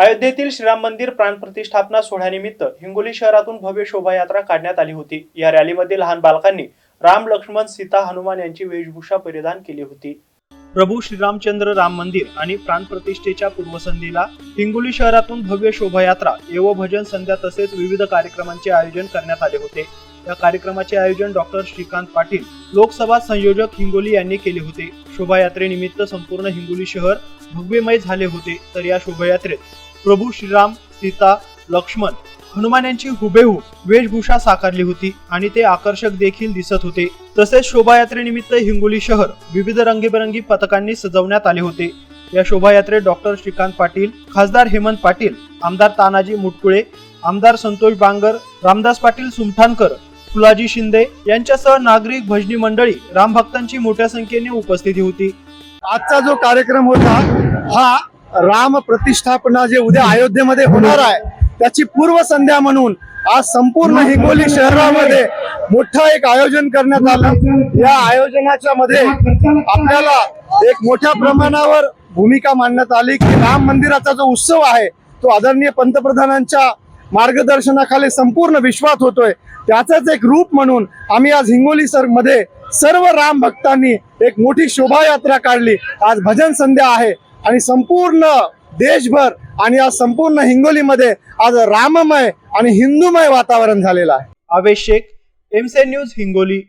अयोध्येतील श्रीराम मंदिर प्राणप्रतिष्ठापना सोहळ्यानिमित्त हिंगोली शहरातून भव्य शोभायात्रा काढण्यात आली होती. या रॅलीमध्ये लहान बालकांनी राम लक्ष्मण सीता हनुमान यांची वेशभूषा परिधान केली होती. प्रभू श्रीरामचंद्र राम मंदिर आणि प्राणप्रतिष्ठेच्या पूर्वसंध्येला हिंगोली शहरातून भव्य शोभायात्रा एव भजन संध्या तसेच विविध कार्यक्रमांचे आयोजन करण्यात आले होते. या कार्यक्रमाचे आयोजन डॉक्टर श्रीकांत पाटील लोकसभा संयोजक हिंगोली यांनी केले होते. शोभायात्रेनिमित्त संपूर्ण हिंगोली शहर भव्यमय झाले होते. तर या शोभायात्रेत प्रभू श्रीराम सीता लक्ष्मण हनुमान यांची हुबेहूब वेशभूषा साकारली होती आणि ते आकर्षक देखील दिसत होते. तसेच शोभायात्रेनिमित्त हिंगोली शहर विविध रंगीबेरंगी पथकांनी सजवण्यात आले होते. या शोभायात्रेत डॉक्टर श्रीकांत पाटील खासदार हेमंत पाटील आमदार तानाजी मुटकुळे आमदार संतोष बांगर रामदास पाटील सुमठाणकर फुलाजी शिंदे यांच्यासह नागरिक भजनी मंडळी रामभक्तांची मोठ्या संख्येने उपस्थिती होती. आजचा जो कार्यक्रम होता हा राम प्रतिष्ठापना जे उद्या अयोध्येमध्ये होणार आहे त्याची पूर्वसंध्या म्हणून आज संपूर्ण हिंगोली शहरामध्ये मोठं एक आयोजन करण्यात आलं. या आयोजनाच्या मध्ये आपल्याला एक मोठ्या प्रमाणावर भूमिका मांडण्यात आली की राम मंदिराचा जो उत्सव आहे तो आदरणीय पंतप्रधानांच्या मार्गदर्शनाखाली संपूर्ण विश्वात होतोय. त्याचंच एक रूप म्हणून आम्ही आज हिंगोली सरमध्ये सर्व राम भक्तांनी एक मोठी शोभायात्रा काढली. आज भजन संध्या आहे. आणि संपूर्ण देशभर आणि आज संपूर्ण हिंगोलीमध्ये आज राममय आणि हिंदूमय वातावरण झालेलं आहे. आवेश शेख एमसे न्यूज हिंगोली.